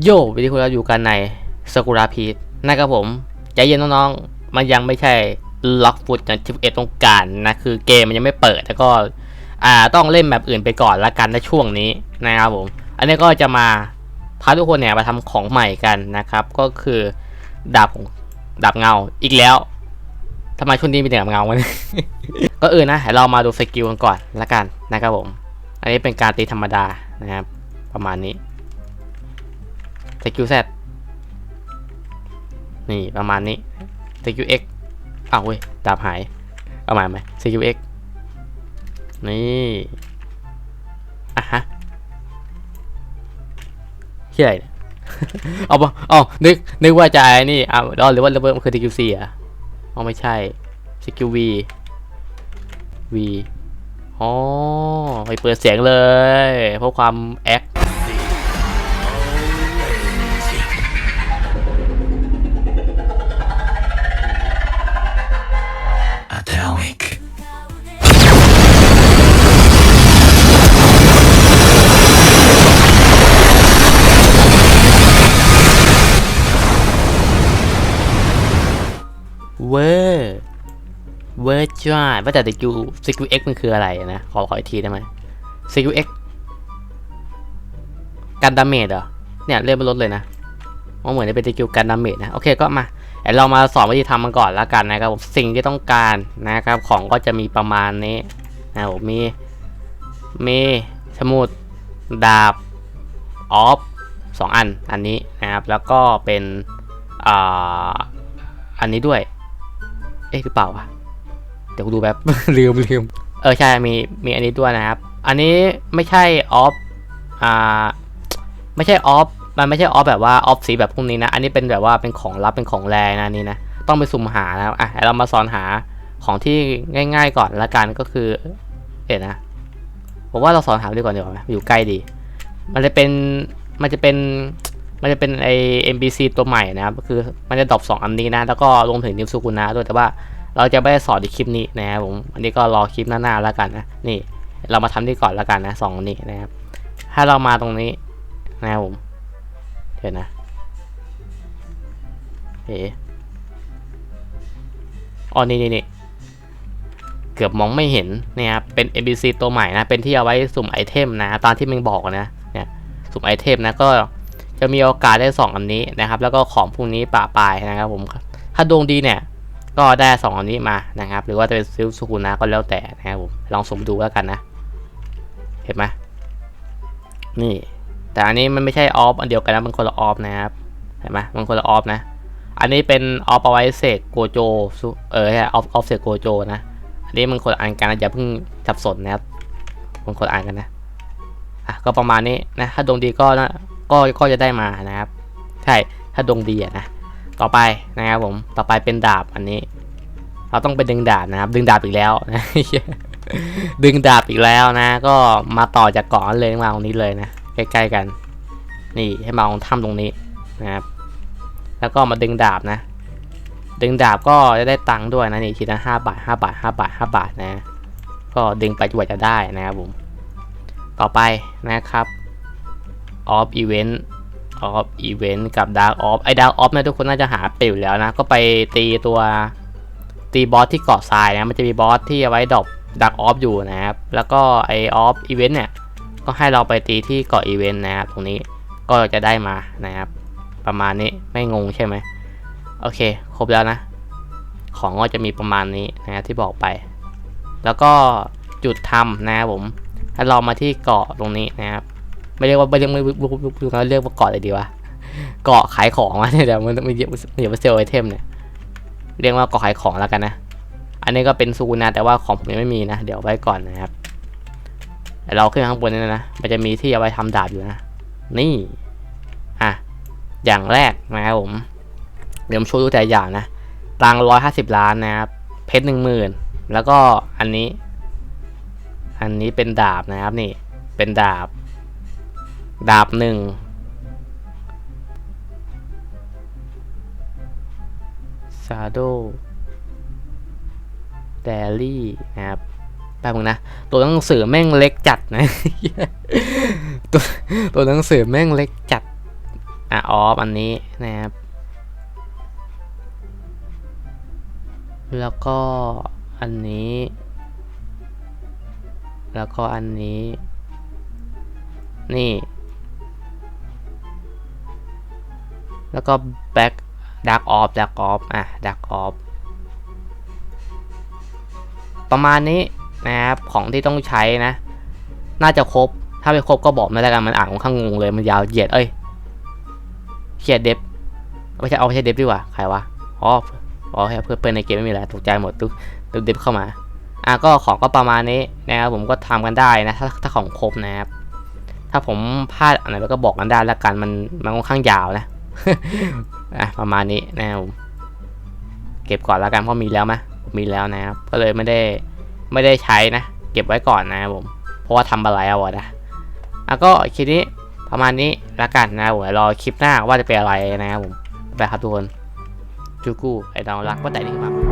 โยวิดีโอเราอยู่กันในสกุราพีทนะครับผม ใจเย็นน้องๆ มันยังไม่ใช่ล็อกฟุตอย่างที่เอต้องการนะคือเกมมันยังไม่เปิดแล้วก็อ่าต้องเล่นแบบอื่นไปก่อนละกันในช่วงนี้นะครับผม อันนี้ก็จะมาพาทุกคนเนี่ยมาทำของใหม่กันนะครับ ก็คือดาบของดาบเงาอีกแล้วทำไมช่วงนี้มีแต่ดาบเงาวะเนี่ยก็เออนะเรามาดูสกิลกันก่อนละกันนะครับผม อันนี้เป็นการตีธรรมดานะครับประมาณนี้ สกิลแซนี่ประมาณนี้สกิลเอ็กอ้าวเว้ยดาบหาย เอาม่ไหมสกิลเอ็กนี่อะฮะเฮียอะไรเนี่ยเอาปะอ๋อนึก นึกว่าจะไอ้นี่อะอ๋อหรือว่าระเบิดมันคือสกิลซีอะอ๋อไม่ใช่สกิลวีวีอ๋อไปเปิดเสียงเลย เพราะความแอค เวอร์เวอร์จ้าว่าแต่สกิลสกิลเอ็กมันคืออะไรนะ ขอขออีกทีได้ไหมสกิลเอ็กการดาเมจเหรอ เนี่ยเลื่อนไปลดเลยนะมองเหมือนจะเป็นสกิลการดาเมจนะ โอเคก็มาเดี๋ยวเรามาสอนวิธีทำมันก่อนแล้วกันนะครับผมสิ่งที่ต้องการนะครับ ของก็จะมีประมาณนี้นะผมมีมีสมุดดาบออฟสองอันอันนี้นะครับ แล้วก็เป็นอ่าอันนี้ด้วย เอ๊ะหรือเปล่าวะเดี๋ยวกูดูแบบ ลืมลืมเออใช่มีมีอันนี้ด้วยนะครับ อันนี้ไม่ใช่ออฟอ่าไม่ใช่ออฟมันไม่ใช่ออฟแบบว่าออฟสีแบบพวกนี้นะ อันนี้เป็นแบบว่าเป็นของลับเป็นของแรงนะนี่นะ ต้องไปสุ่มหานะอะเดี๋ยวเรามาสอนหาของที่ง่าย ๆ ก่อนละกันก็คือเดี๋ยวนะผมว่าเราสอนหาดีกว่าดีกว่าไหมอยู่ใกล้ดี มันจะเป็นมันจะเป็น มันจะเป็นไอ MBC ตัวใหม่นะครับคือมันจะดรอปสองอันนี้นะ แล้วก็ลงถึงนิวสุกุนะด้วยแต่ว่าเราจะไม่ได้สอนในคลิปนี้นะครับผมอันนี้ก็รอคลิปหน้าๆแล้วกันนะนี่เรามาทำที่ก่อนแล้วกันนะสองนี้นะครับ ถ้าเรามาตรงนี้นะครับผมเดี๋ยวนะเอ๋อ๋อนี่นี่นี่เกือบมองไม่เห็นเนี่ยครับเป็น NPC ตัวใหม่นะ เป็นที่เอาไว้สุ่มไอเทมนะ ตามที่มึงบอกนะ เนี่ย สุ่มไอเทมนะ ก็ จะมีโอกาสได้สองอันนี้นะครับ แล้วก็ของพวกนี้ป่าปลายนะครับผมถ้าดวงดีเนี่ยก็ได้สองอันนี้มานะครับ หรือว่าจะเป็นซิลสุกุนะก็แล้วแต่นะครับผมลองสมดูแล้วกันนะ เห็นไหมนี่ แต่อันนี้มันไม่ใช่ออฟอันเดียวกันนะมันคนละออฟนะครับเห็นไหมมันคนละออฟนะ อันนี้เป็นออฟเอาไว้เสกโกโจซุเออใช่ออฟออฟเสกโกโจนะอันนี้มันคนละอันกันนะอย่าเพิ่งสับสนนะครับมันคนละอันกันนะอะก็ประมาณนี้นะถ้าดวงดีก็นะ ก็ก็จะได้มานะครับ ใช่ถ้าดวงดีอะนะต่อไปนะครับผมต่อไปเป็นดาบอันนี้ เราต้องไปดึงดาบนะครับ ดึงดาบอีกแล้วนะดึงดาบอีกแล้วนะ ก็มาต่อจากเกาะนั้นเลยมาตรงนี้เลยนะใกล้ๆกัน นี่ให้มาตรงถ้ำตรงนี้นะครับแล้วก็มาดึงดาบนะ ดึงดาบก็จะได้ตังค์ด้วยนะนี่ทีละห้าบาทห้าบาทห้าบาทห้าบาทนะ ก็ดึงไปจว่าจะได้นะครับผม ต่อไปนะครับ of event of event กับ dark of ไอ้ dark of เนี่ยทุกคนน่าจะหาเปลวแล้วนะ ก็ไปตีตัวตีบอสที่เกาะทรายนะ มันจะมีบอสที่เอาไว้ดรอป dark of อยู่นะครับ แล้วก็ไอ้ off event เนี่ย ก็ให้เราไปตีที่เกาะ event นะครับ ตรงนี้ก็จะได้มานะครับ ประมาณนี้ไม่งงใช่ไหมโอเค ครบแล้วนะ ของก็จะมีประมาณนี้นะที่บอกไป แล้วก็จุดทำนะครับผมถ้าเรามาที่เกาะตรงนี้นะครับ ไม่เรียกว่าไม่เรียกไม่เราเรียกว่าเกาะอะไรดีวะเกาะขายของวะเนี่ยเดี๋ยวมันมันเดี๋ยวมันเซลไอเทมเนี่ยเรียกว่าเกาะขายของแล้วกันนะ อันนี้ก็เป็นซูนะแต่ว่าของผมยังไม่มีนะ เดี๋ยวไว้ก่อนนะครับเราขึ้นข้างบนนี่นะมันจะมีที่เอาไว้ทำดาบอยู่นะ นี่อะอย่างแรกนะครับผมเดี๋ยวผมโชว์ดูแต่อย่างนะตังร้อยห้าสิบล้านนะครับเพชรหนึ่งหมื่นแล้วก็อันนี้ อันนี้เป็นดาบนะครับนี่ เป็นดาบ ดาบหนึ่งซาโดเดลี่นะครับแป๊บนึงนะ ตัวหนังสือแม่งเล็กจัดนะตัวตัวหนังสือแม่งเล็กจัด อะออฟอันนี้นะครับ แล้วก็อันนี้ แล้วก็อันนี้ นี่ แล้วก็แบ็กดักออฟดักออฟอะดักออฟประมาณนี้นะครับของที่ต้องใช้นะ น่าจะครบ ถ้าไม่ครบก็บอกไม่ได้กันมันอ่านค่อนข้างงงเลยมันยาวเหยียดเอ้ยเขียดเดฟไม่ใช่เอาไม่ใช่เดฟดีกว่าใครวะอ๋ออ๋อเพื่อนเพื่อนในเกมไม่มีอะไรตกใจหมดทุกทุกเดฟเข้ามาอะก็ของก็ประมาณนี้นะครับผมก็ทำกันได้นะถ้าถ้าของครบนะครับถ้าผมพลาดอะไรก็บอกกันได้ล้วกันมันมันค่อนข้างยาวนะ อะประมาณนี้นะครับผมเก็บก่อนแล้วกันเพราะมีแล้วมะมีแล้วนะครับ ก็เลยไม่ได้ไม่ได้ใช้นะ เก็บไว้ก่อนนะครับผม เพราะว่าทำอะไรเอาอะนะอะก็คลิปนี้ประมาณนี้แล้วกันนะครับผมรอคลิปหน้าว่าจะเป็นอะไรนะครับผม ไปครับทุกคนจูกู้ไอ้ดาวรักว่าแต่นี่ครับ